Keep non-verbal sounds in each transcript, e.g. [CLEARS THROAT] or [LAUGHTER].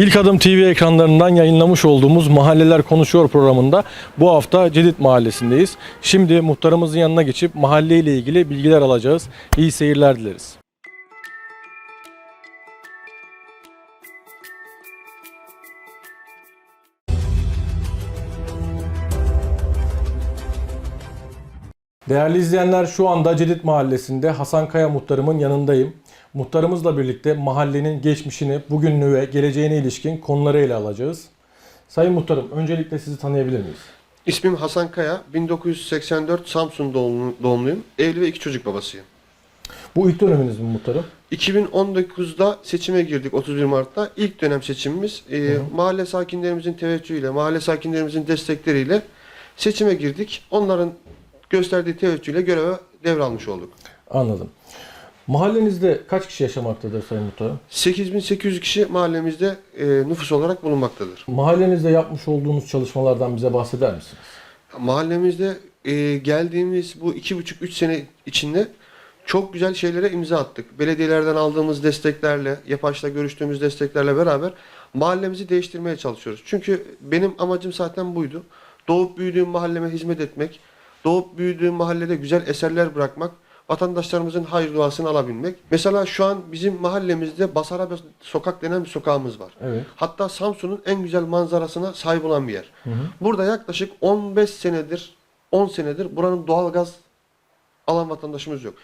İlk Adım TV ekranlarından yayınlamış olduğumuz Mahalleler Konuşuyor programında bu hafta Cedit Mahallesi'ndeyiz. Şimdi muhtarımızın yanına geçip mahalleyle ilgili bilgiler alacağız. İyi seyirler dileriz. Değerli izleyenler şu anda Cedit Mahallesi'nde Hasan Kaya muhtarımın yanındayım. Muhtarımızla birlikte mahallenin geçmişini, bugünlüğü ve geleceğine ilişkin konuları ele alacağız. Sayın muhtarım öncelikle sizi tanıyabilir miyiz? İsmim Hasan Kaya. 1984 Samsun doğumlu, doğumluyum. Evli ve iki çocuk babasıyım. Bu ilk döneminiz mi muhtarım? 2019'da seçime girdik 31 Mart'ta. İlk dönem seçimimiz e, mahalle sakinlerimizin teveccühüyle, mahalle sakinlerimizin destekleriyle seçime girdik. Onların gösterdiği teveccühle göreve devralmış olduk. Anladım. Mahallenizde kaç kişi yaşamaktadır Sayın Muhtarım? 8800 kişi mahallemizde e, nüfus olarak bulunmaktadır. Mahallenizde yapmış olduğunuz çalışmalardan bize bahseder misiniz? Mahallemizde e, geldiğimiz bu iki buçuk üç sene içinde çok güzel şeylere imza attık. Belediyelerden aldığımız desteklerle, YAPAŞ'la görüştüğümüz desteklerle beraber mahallemizi değiştirmeye çalışıyoruz. Çünkü benim amacım zaten buydu. Doğup büyüdüğüm mahalleme hizmet etmek, doğup büyüdüğüm mahallede güzel eserler bırakmak, vatandaşlarımızın hayır duasını alabilmek. Mesela şu an bizim mahallemizde Basarabya sokak denen bir sokağımız var. Evet. Hatta Samsun'un en güzel manzarasına sahip olan bir yer. Burada yaklaşık 15 senedir, 10 senedir buranın doğalgaz alan vatandaşımız yok.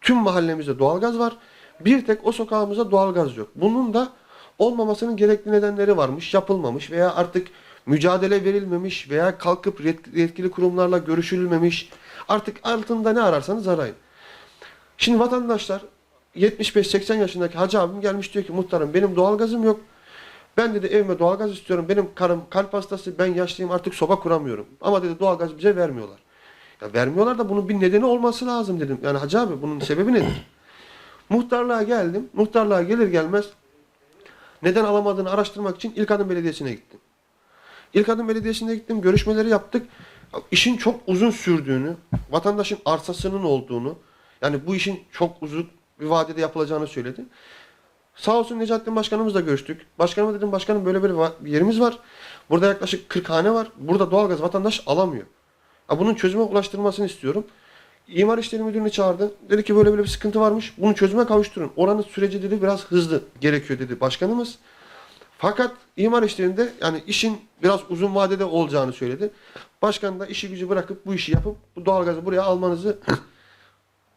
Tüm mahallemizde doğalgaz var. Bir tek o sokağımızda doğalgaz yok. Bunun da olmamasının gerekli nedenleri varmış, yapılmamış veya artık mücadele verilmemiş veya kalkıp yet- yetkili kurumlarla görüşülmemiş. Artık altında ne ararsanız arayın. Şimdi vatandaşlar 75-80 yaşındaki hacı abim gelmiş diyor ki muhtarım benim doğalgazım yok. Ben dedi evime doğalgaz istiyorum. Benim karım kalp hastası ben yaşlıyım artık soba kuramıyorum. Ama dedi doğalgaz bize vermiyorlar. Ya vermiyorlar da bunun bir nedeni olması lazım dedim. Yani hacı abi bunun sebebi nedir? [CLEARS THROAT] Muhtarlığa geldim. Muhtarlığa gelir gelmez neden alamadığını araştırmak için İlk Adım Belediyesi'ne gittim. İlk Adım Belediyesi'ne gittim. Görüşmeleri yaptık. İşin çok uzun sürdüğünü, vatandaşın arsasının olduğunu, yani bu işin çok uzun bir vadede yapılacağını söyledi. Sağ olsun Necaettin Başkanımızla görüştük. Başkanıma dedim başkanım böyle böyle bir yerimiz var. Burada yaklaşık 40 hane var. Burada doğalgaz vatandaş alamıyor. Bunun çözüme ulaştırılmasını istiyorum. İmar İşleri Müdürünü çağırdı. Dedi ki böyle böyle bir sıkıntı varmış. Bunu çözüme kavuşturun. Oranın süreci dedi biraz hızlı gerekiyor dedi başkanımız. Fakat imar işlerinde yani işin biraz uzun vadede olacağını söyledi. Başkan da işi gücü bırakıp bu işi yapıp bu doğalgazı buraya almanızı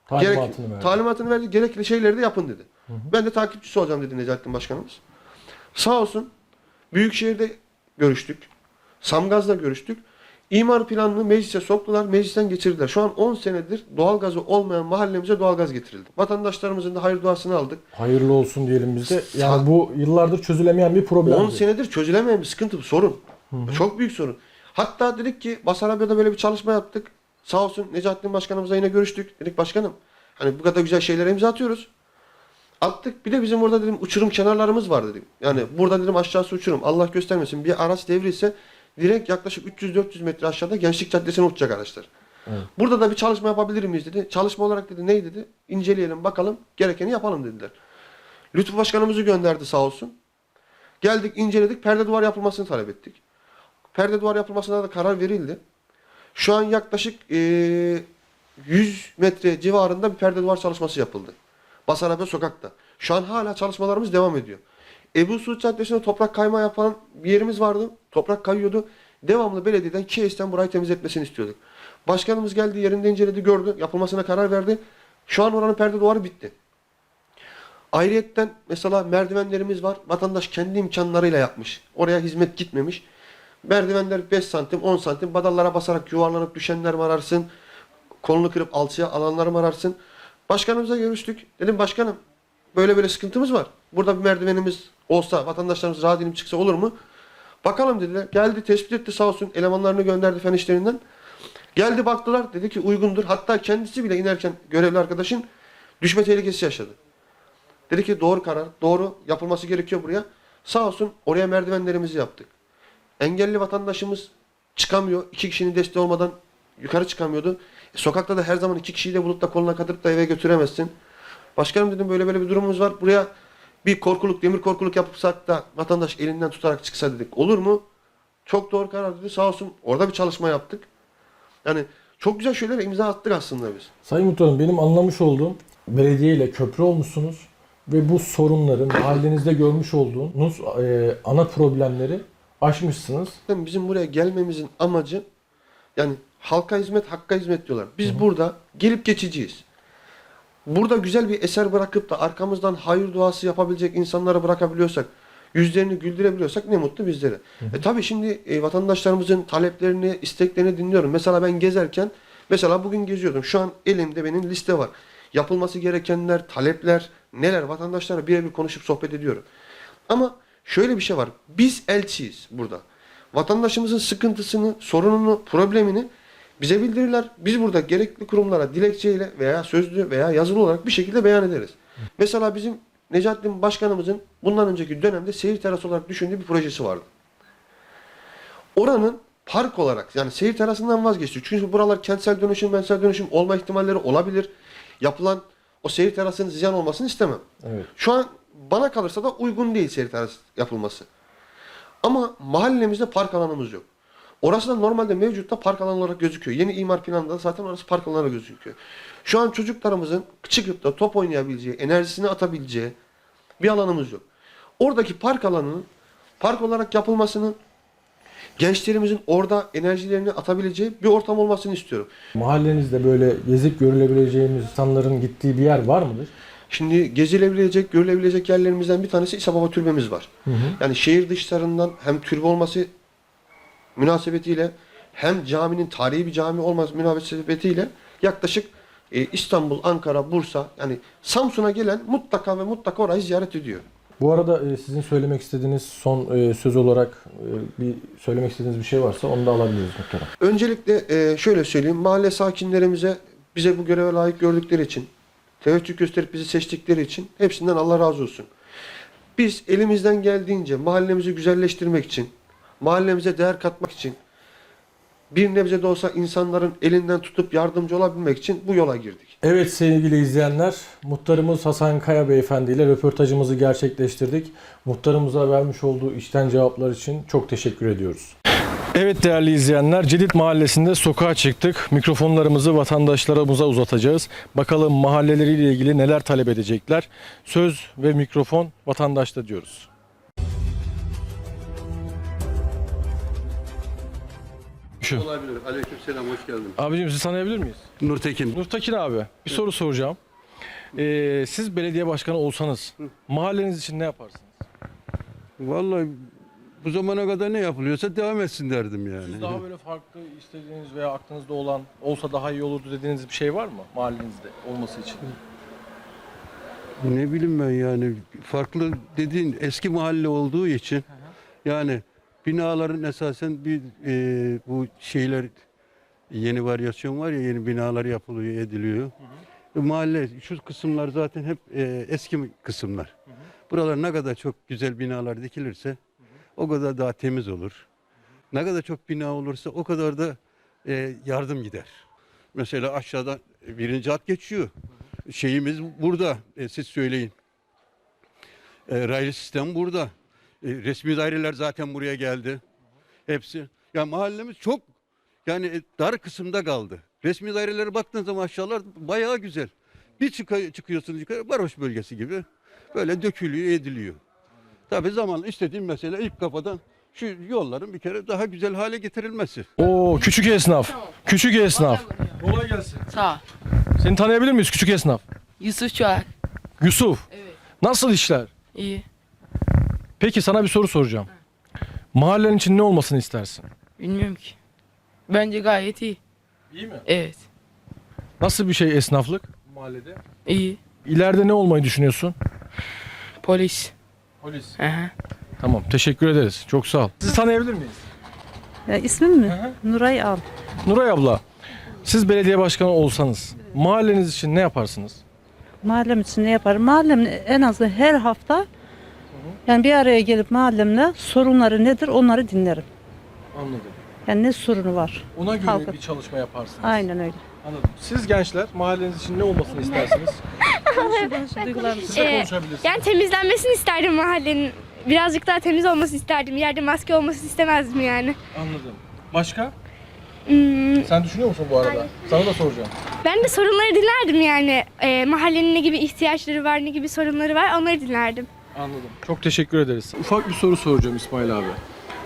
gerek, Talimatını verdi. talimatını verdi. Gerekli şeyleri de yapın dedi. Ben de takipçisi olacağım dedi Necaettin Başkanımız. Sağ olsun Büyükşehir'de görüştük. Samgaz'da görüştük. İmar planını meclise soktular. Meclisten geçirdiler. Şu an 10 senedir doğalgazı olmayan mahallemize doğalgaz getirildi. Vatandaşlarımızın da hayır duasını aldık. Hayırlı olsun diyelim biz de. Yani bu yıllardır çözülemeyen bir problem. 10 senedir çözülemeyen bir sıkıntı, bir sorun. Çok büyük sorun. Hatta dedik ki Basarabya'da böyle bir çalışma yaptık. Sağ olsun Necaettin Başkanımızla yine görüştük. Dedik başkanım hani bu kadar güzel şeylere imza atıyoruz. Attık. Bir de bizim orada dedim uçurum kenarlarımız var dedim. Yani burada dedim aşağısı uçurum. Allah göstermesin. Bir araç devrilse direkt yaklaşık 300-400 metre aşağıda Gençlik Caddesi'ne uçacak araçlar. Evet. Burada da bir çalışma yapabilir miyiz dedi. Çalışma olarak dedi ne dedi? İnceleyelim bakalım gerekeni yapalım dediler. Lütfü Başkanımızı gönderdi sağ olsun. Geldik inceledik perde duvar yapılmasını talep ettik. Perde duvar yapılmasına da karar verildi. Şu an yaklaşık eee 100 metre civarında bir perde duvar çalışması yapıldı. Basarabya sokakta. Şu an hala çalışmalarımız devam ediyor. Ebu Suud Caddesi'nde toprak kayma yapan bir yerimiz vardı. Toprak kayıyordu. Devamlı belediyeden KİES'ten burayı temizletmesini istiyorduk. Başkanımız geldi yerinde inceledi gördü. Yapılmasına karar verdi. Şu an oranın perde duvarı bitti. Ayrıyetten mesela merdivenlerimiz var. Vatandaş kendi imkanlarıyla yapmış. Oraya hizmet gitmemiş. Merdivenler 5 santim 10 santim badallara basarak yuvarlanıp düşenler mi ararsın? Kolunu kırıp alçıya alanlar mı ararsın? Başkanımıza görüştük. Dedim başkanım böyle böyle sıkıntımız var. Burada bir merdivenimiz olsa vatandaşlarımız rahat inip çıksa olur mu? Bakalım dediler. Geldi tespit etti sağ olsun elemanlarını gönderdi fen işlerinden. Geldi baktılar dedi ki uygundur. Hatta kendisi bile inerken görevli arkadaşın düşme tehlikesi yaşadı. Dedi ki doğru karar, doğru yapılması gerekiyor buraya. Sağ olsun oraya merdivenlerimizi yaptık. Engelli vatandaşımız çıkamıyor. İki kişinin desteği olmadan yukarı çıkamıyordu. E, sokakta da her zaman iki kişiyi de bulup da koluna katırıp da eve götüremezsin. Başkanım dedim böyle böyle bir durumumuz var. Buraya bir korkuluk, demir korkuluk yapsak da vatandaş elinden tutarak çıksa dedik. Olur mu? Çok doğru karar dedi. Sağ olsun. Orada bir çalışma yaptık. Yani çok güzel şeylere imza attık aslında biz. Sayın Muhtarım benim anlamış olduğum belediye ile köprü olmuşsunuz ve bu sorunları mahallenizde görmüş olduğunuz e, ana problemleri aşmışsınız. Zaten Bizim buraya gelmemizin amacı yani halka hizmet, hakka hizmet diyorlar. Biz burada gelip geçiciyiz. Burada güzel bir eser bırakıp da arkamızdan hayır duası yapabilecek insanları bırakabiliyorsak, yüzlerini güldürebiliyorsak ne mutlu bizlere. E tabii şimdi e, vatandaşlarımızın taleplerini, isteklerini dinliyorum. Mesela ben gezerken, mesela bugün geziyordum. Şu an elimde benim liste var. Yapılması gerekenler, talepler, neler vatandaşlarla birebir konuşup sohbet ediyorum. Ama şöyle bir şey var. Biz elçiyiz burada. Vatandaşımızın sıkıntısını, sorununu, problemini bize bildirirler. Biz burada gerekli kurumlara dilekçeyle veya sözlü veya yazılı olarak bir şekilde beyan ederiz. Mesela bizim Necattin Başkanımızın bundan önceki dönemde seyir terası olarak düşündüğü bir projesi vardı. Oranın park olarak yani seyir terasından vazgeçti. Çünkü buralar kentsel dönüşüm, mentsel dönüşüm olma ihtimalleri olabilir. Yapılan o seyir terasının ziyan olmasını istemem. Evet. Şu an bana kalırsa da uygun değil seyir terası yapılması. Ama mahallemizde park alanımız yok. Orası da normalde mevcutta park alanı olarak gözüküyor. Yeni imar planında da zaten orası park alanı olarak gözüküyor. Şu an çocuklarımızın çıkıp da top oynayabileceği, enerjisini atabileceği bir alanımız yok. Oradaki park alanının park olarak yapılmasını, gençlerimizin orada enerjilerini atabileceği bir ortam olmasını istiyorum. Mahallenizde böyle gezip görülebileceğimiz insanların gittiği bir yer var mıdır? Şimdi gezilebilecek, görülebilecek yerlerimizden bir tanesi İsa Baba Türbemiz var. Yani şehir dışlarından hem türbe olması münasebetiyle hem caminin tarihi bir cami olması münasebetiyle yaklaşık e, İstanbul, Ankara, Bursa yani Samsun'a gelen mutlaka ve mutlaka orayı ziyaret ediyor. Bu arada e, sizin söylemek istediğiniz son e, söz olarak e, bir söylemek istediğiniz bir şey varsa onu da alabiliriz muhtarım. Öncelikle e, şöyle söyleyeyim. Mahalle sakinlerimize bize bu göreve layık gördükleri için, teveccüh gösterip bizi seçtikleri için hepsinden Allah razı olsun. Biz elimizden geldiğince mahallemizi güzelleştirmek için, mahallemize değer katmak için, bir nebze de olsa insanların elinden tutup yardımcı olabilmek için bu yola girdik. Evet sevgili izleyenler, muhtarımız Hasan Kaya Beyefendi ile röportajımızı gerçekleştirdik. Muhtarımıza vermiş olduğu işten cevaplar için çok teşekkür ediyoruz. Evet değerli izleyenler, Cedid Mahallesi'nde sokağa çıktık. Mikrofonlarımızı vatandaşlarımıza uzatacağız. Bakalım mahalleleriyle ilgili neler talep edecekler. Söz ve mikrofon vatandaşta diyoruz. Şu. Olabilir. Aleykümselam hoş geldin. Abicim sizi tanıyabilir miyiz? Nurtekin. Nurtekin abi bir soru soracağım. Ee, siz belediye başkanı olsanız mahalleniz için ne yaparsınız? Vallahi bu zamana kadar ne yapılıyorsa devam etsin derdim yani. Siz daha böyle farklı istediğiniz veya aklınızda olan olsa daha iyi olurdu dediğiniz bir şey var mı mahallenizde olması için? Ne bileyim ben yani farklı dediğin eski mahalle olduğu için yani binaların esasen bir e, bu şeyler yeni varyasyon var ya yeni binalar yapılıyor ediliyor. E, mahalle şu kısımlar zaten hep e, eski kısımlar. Buralar ne kadar çok güzel binalar dikilirse o kadar daha temiz olur. Ne kadar çok bina olursa o kadar da e, yardım gider. Mesela aşağıda birinci hat geçiyor. Şeyimiz burada. E, siz söyleyin. E, raylı sistem burada. E, resmi daireler zaten buraya geldi. Hepsi. Ya mahallemiz çok yani e, dar kısımda kaldı. Resmi dairelere baktığın zaman aşağılar bayağı güzel. Bir çıkıyor, çıkıyorsunuz yukarı Baroş bölgesi gibi. Böyle dökülüyor, ediliyor. Tabii zamanla istediğim mesela ilk kafadan şu yolların bir kere daha güzel hale getirilmesi. Oo küçük esnaf. Küçük esnaf. Kolay gelsin. Sağ ol. Seni tanıyabilir miyiz küçük esnaf? Yusuf Çolak. Yusuf. Evet. Nasıl işler? İyi. Peki sana bir soru soracağım. Mahallen için ne olmasını istersin? Bilmiyorum ki. Bence gayet iyi. İyi mi? Evet. Nasıl bir şey esnaflık mahallede? İyi. İleride ne olmayı düşünüyorsun? Polis. Polis. Hı hı. Tamam teşekkür ederiz. Çok sağ ol. Sizi tanıyabilir miyiz? Ya ismim mi? Nuray Al. Nuray abla. Siz belediye başkanı olsanız mahalleniz için ne yaparsınız? Mahallem için ne yaparım? Mahallem en azından her hafta yani bir araya gelip mahallemle sorunları nedir onları dinlerim. Anladım. Yani ne sorunu var? Ona göre Halka- bir çalışma yaparsınız. Aynen öyle. Anladım. Siz gençler mahalleniz için ne olmasını istersiniz? Duygularınızı. Ee, yani temizlenmesini isterdim mahallenin. Birazcık daha temiz olması isterdim. Yerde maske olması istemezdim yani. Anladım. Başka? Hmm, Sen düşünüyor musun bu arada? Sana da soracağım. ben de sorunları dinlerdim yani. Ee, mahallenin ne gibi ihtiyaçları var, ne gibi sorunları var onları dinlerdim. Anladım. Çok teşekkür ederiz. Ufak bir soru soracağım İsmail abi.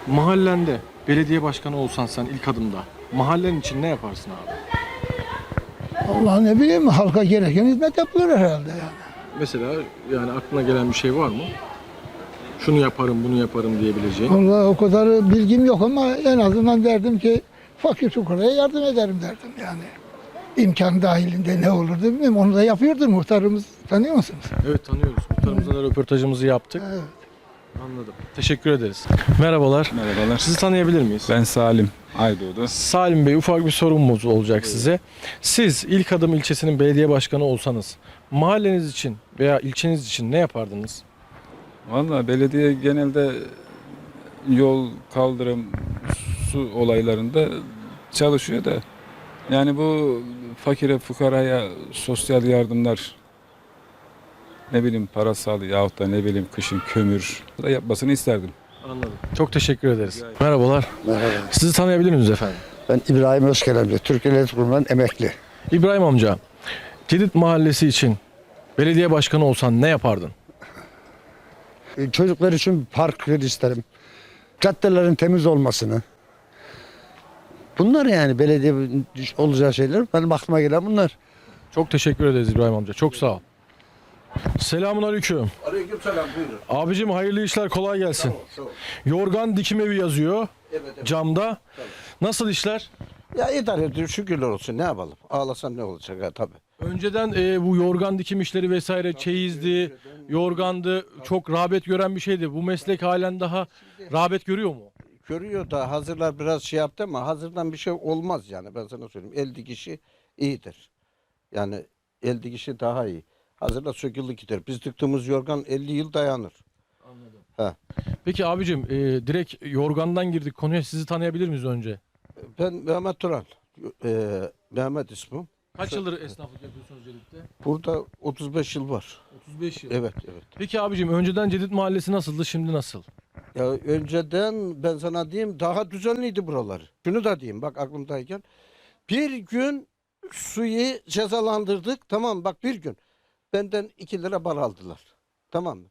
Mahallende belediye başkanı olsan sen ilk adımda mahallen için ne yaparsın abi? Allah ne bileyim halka gereken hizmet yapılır herhalde yani. Mesela yani aklına gelen bir şey var mı? Şunu yaparım, bunu yaparım diyebileceğin. Vallahi o kadar bilgim yok ama en azından derdim ki fakir fukaraya yardım ederim derdim yani. İmkan dahilinde ne olurdu bilmiyorum. Onu da yapıyordur muhtarımız. Tanıyor musunuz? Evet tanıyoruz. Muhtarımızla da röportajımızı yaptık. Evet. Anladım. Teşekkür ederiz. Merhabalar. Merhabalar. Sizi tanıyabilir miyiz? Ben Salim Aydoğdu. Salim Bey ufak bir sorumuz olacak size. Siz ilk adım ilçesinin belediye başkanı olsanız mahalleniz için veya ilçeniz için ne yapardınız? Valla belediye genelde yol, kaldırım, su olaylarında çalışıyor da yani bu fakire, fukaraya sosyal yardımlar ne bileyim parasal yahut da ne bileyim kışın kömür da yapmasını isterdim. Anladım. Çok teşekkür ederiz. Merhabalar. Merhaba. Sizi tanıyabilir miyiz efendim? Ben İbrahim Özkelemli, Türk İletişim Kurumu'ndan emekli. İbrahim amca, Cedit Mahallesi için belediye başkanı olsan ne yapardın? Ee, Çocuklar için park isterim. Caddelerin temiz olmasını. Bunlar yani belediye olacağı şeyler. Benim aklıma gelen bunlar. Çok teşekkür ederiz İbrahim amca. Çok sağ ol. Selamun aleyküm. Aleykümselam buyurun. Abicim hayırlı işler kolay gelsin. Yorgan dikim evi yazıyor camda. Nasıl işler? Ya idare ediyor şükürler olsun ne yapalım. Ağlasan ne olacak ha tabii. Önceden e, bu yorgan dikim işleri vesaire çeyizdi, yorgandı çok rağbet gören bir şeydi. Bu meslek halen daha rağbet görüyor mu? Görüyor da hazırlar biraz şey yaptı ama hazırdan bir şey olmaz yani ben sana söyleyeyim. El dikişi iyidir. Yani el dikişi daha iyi. Hazırda söküldü gider. Biz tıktığımız yorgan 50 yıl dayanır. Peki abicim e, direkt yorgandan girdik konuya sizi tanıyabilir miyiz önce? Ben Mehmet Turan. Ee, Mehmet ismim. Kaç yıldır esnaflık yapıyorsunuz Cedit'te? Burada 35 yıl var. 35 yıl. Evet evet. Peki abicim önceden Cedit Mahallesi nasıldı şimdi nasıl? Ya önceden ben sana diyeyim daha düzenliydi buralar. Şunu da diyeyim bak aklımdayken. Bir gün suyu cezalandırdık tamam bak bir gün. Benden 2 lira para aldılar. Tamam mı?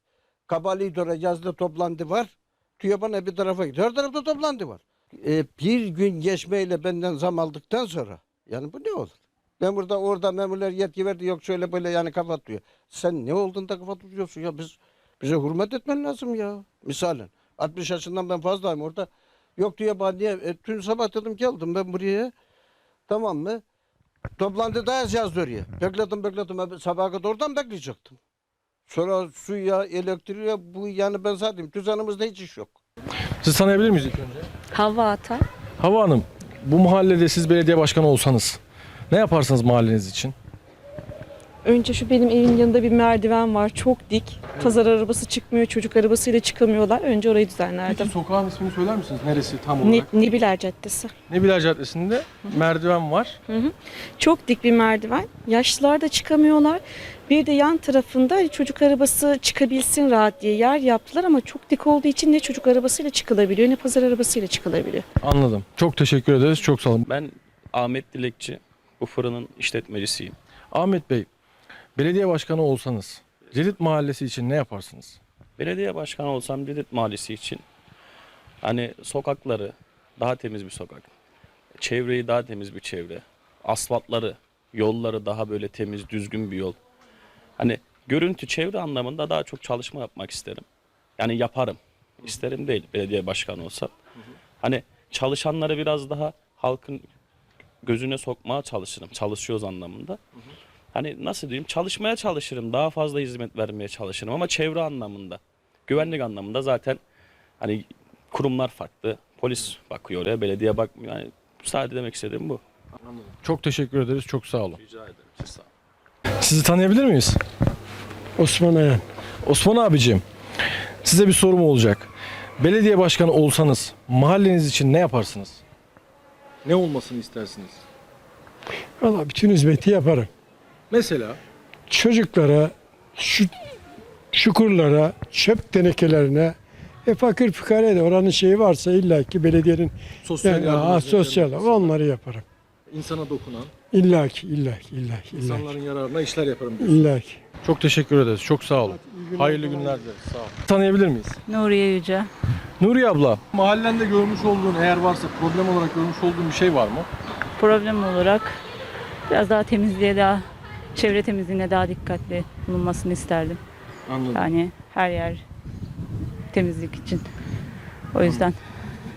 Kabalidor'a yazda toplantı var. TÜYAP'ın bir tarafa gidiyor. Her tarafta toplantı var. Ee, bir gün geçmeyle benden zam aldıktan sonra yani bu ne olur? Ben burada orada memurlar yetki verdi yok şöyle böyle yani kafa tutuyor. Sen ne oldun da kafa tutuyorsun ya biz bize hürmet etmen lazım ya. Misalen 60 yaşından ben fazlayım orada. Yok diyor bana niye? E, dün sabah dedim geldim ben buraya. Tamam mı? Toplantıda yazacağız oraya. Bekledim bekledim. Sabaha kadar oradan bekleyecektim. Sonra suya, elektriğe bu yani ben zaten düzenimizde hiç iş yok. Siz tanıyabilir miyiz ilk önce? Hava ata. Hava Hanım, bu mahallede siz belediye başkanı olsanız ne yaparsınız mahalleniz için? Önce şu benim evimin yanında bir merdiven var. Çok dik. Pazar arabası çıkmıyor. Çocuk arabasıyla çıkamıyorlar. Önce orayı düzenlerdim. Peki sokağın ismini söyler misiniz? Neresi tam Ne, olarak? Nebiler Caddesi. Nebiler Caddesi'nde merdiven var. Çok dik bir merdiven. Yaşlılar da çıkamıyorlar. Bir de yan tarafında hani çocuk arabası çıkabilsin rahat diye yer yaptılar ama çok dik olduğu için ne çocuk arabasıyla çıkılabiliyor ne pazar arabasıyla çıkılabiliyor. Anladım. Çok teşekkür ederiz. Çok sağ olun. Ben Ahmet Dilekçi, bu fırının işletmecisiyim. Ahmet Bey, belediye başkanı olsanız Cedit Mahallesi için ne yaparsınız? Belediye başkanı olsam Dedet Mahallesi için hani sokakları daha temiz bir sokak, çevreyi daha temiz bir çevre, asfaltları, yolları daha böyle temiz, düzgün bir yol. Hani görüntü, çevre anlamında daha çok çalışma yapmak isterim. Yani yaparım. İsterim değil belediye başkanı olsam. Hani çalışanları biraz daha halkın gözüne sokmaya çalışırım. Çalışıyoruz anlamında. Hani nasıl diyeyim çalışmaya çalışırım. Daha fazla hizmet vermeye çalışırım ama çevre anlamında. Güvenlik anlamında zaten hani kurumlar farklı. Polis bakıyor oraya, belediye bakmıyor. Yani sadece demek istediğim bu. Çok teşekkür ederiz. Çok sağ olun. Rica ederim. Siz sağ olun. Sizi tanıyabilir miyiz? Osman Ayan. Osman abicim, size bir sorum olacak. Belediye başkanı olsanız mahalleniz için ne yaparsınız? Ne olmasını istersiniz? Valla bütün hizmeti yaparım. Mesela çocuklara, şu çukurlara, çöp tenekelerine e fakir fukara da oranın şeyi varsa illaki belediyenin Sosyal yani, yardım ha, hizmetleri sosyal onları yaparım. İnsana dokunan, İllaki, illaki, illaki, illaki. insanların yararına işler yaparım diyorsun. illaki. Çok teşekkür ederiz. Çok sağ olun. Hayırlı günler dileriz. Sağ olun. Tanıyabilir miyiz? Nuriye Yüce. Nuriye abla, mahallende görmüş olduğun eğer varsa problem olarak görmüş olduğun bir şey var mı? Problem olarak biraz daha temizliğe daha çevre temizliğine daha dikkatli bulunmasını isterdim. Anladım. Yani her yer temizlik için. O yüzden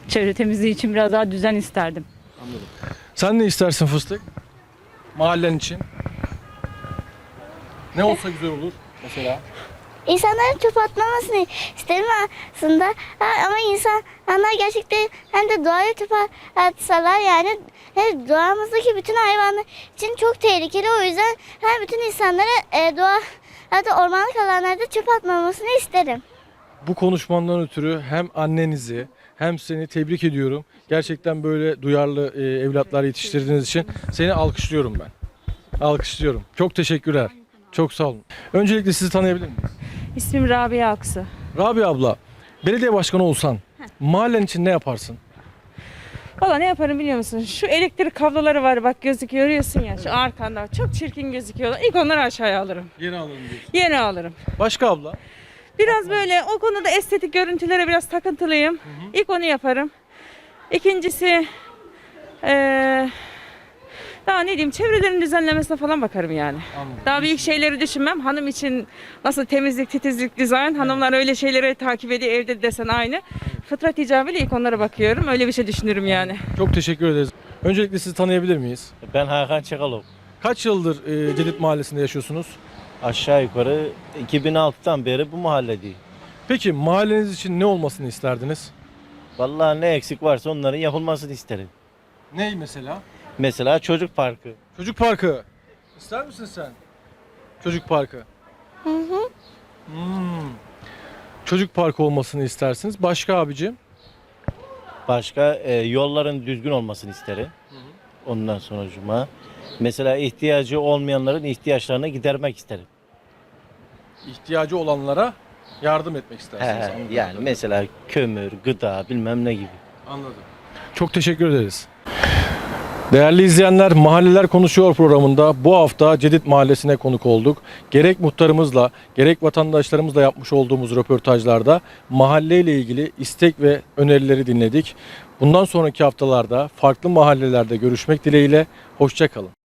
çevre temizliği için biraz daha düzen isterdim. Anladım. Sen ne istersin fıstık? Mahallen için. Ne olsa güzel olur mesela. İnsanların çöp atmamasını isterim aslında. Ama insanlar gerçekten hem de doğaya çöp atsalar yani hem doğamızdaki bütün hayvanlar için çok tehlikeli. O yüzden her bütün insanlara e, doğa hatta ormanlık alanlarda çöp atmamasını isterim. Bu konuşmandan ötürü hem annenizi hem seni tebrik ediyorum. Gerçekten böyle duyarlı e, evlatlar yetiştirdiğiniz için seni alkışlıyorum ben. Alkışlıyorum. Çok teşekkürler. Çok sağ olun. Öncelikle sizi tanıyabilir miyiz? İsmim Rabia Aksu. Rabia abla, belediye başkanı olsan mahallen için ne yaparsın? Valla ne yaparım biliyor musun? Şu elektrik kabloları var bak gözüküyor görüyorsun ya şu arkanda. Çok çirkin gözüküyorlar. İlk onları aşağıya alırım. Yeni alalım diyorsun. Yeni alırım. Başka abla? Biraz böyle o konuda estetik görüntülere biraz takıntılıyım. İlk onu yaparım. İkincisi eee, daha ne diyeyim çevrelerin düzenlemesine falan bakarım yani. Anladım. Daha büyük şeyleri düşünmem. Hanım için nasıl temizlik, titizlik, dizayn. Hanımlar öyle şeyleri takip ediyor evde desen aynı. Fıtrat icabıyla ilk onlara bakıyorum. Öyle bir şey düşünürüm yani. Çok teşekkür ederiz. Öncelikle sizi tanıyabilir miyiz? Ben Hakan Çakalov. Kaç yıldır e, Cedid Mahallesi'nde yaşıyorsunuz? Aşağı yukarı 2006'dan beri bu mahalledeyim. Peki mahalleniz için ne olmasını isterdiniz? Vallahi ne eksik varsa onların yapılmasını isterim. Ney mesela? Mesela çocuk parkı. Çocuk parkı. İster misin sen? Çocuk parkı. Hı hı. Hmm. Çocuk parkı olmasını istersiniz. Başka abicim? Başka e, yolların düzgün olmasını isterim. Ondan sonucuma. Mesela ihtiyacı olmayanların ihtiyaçlarını gidermek isterim. İhtiyacı olanlara yardım etmek istersiniz. he, yani mesela kömür, gıda bilmem ne gibi. Anladım. Çok teşekkür ederiz. Değerli izleyenler, Mahalleler Konuşuyor programında bu hafta Cedid Mahallesi'ne konuk olduk. Gerek muhtarımızla, gerek vatandaşlarımızla yapmış olduğumuz röportajlarda mahalleyle ilgili istek ve önerileri dinledik. Bundan sonraki haftalarda farklı mahallelerde görüşmek dileğiyle, hoşçakalın.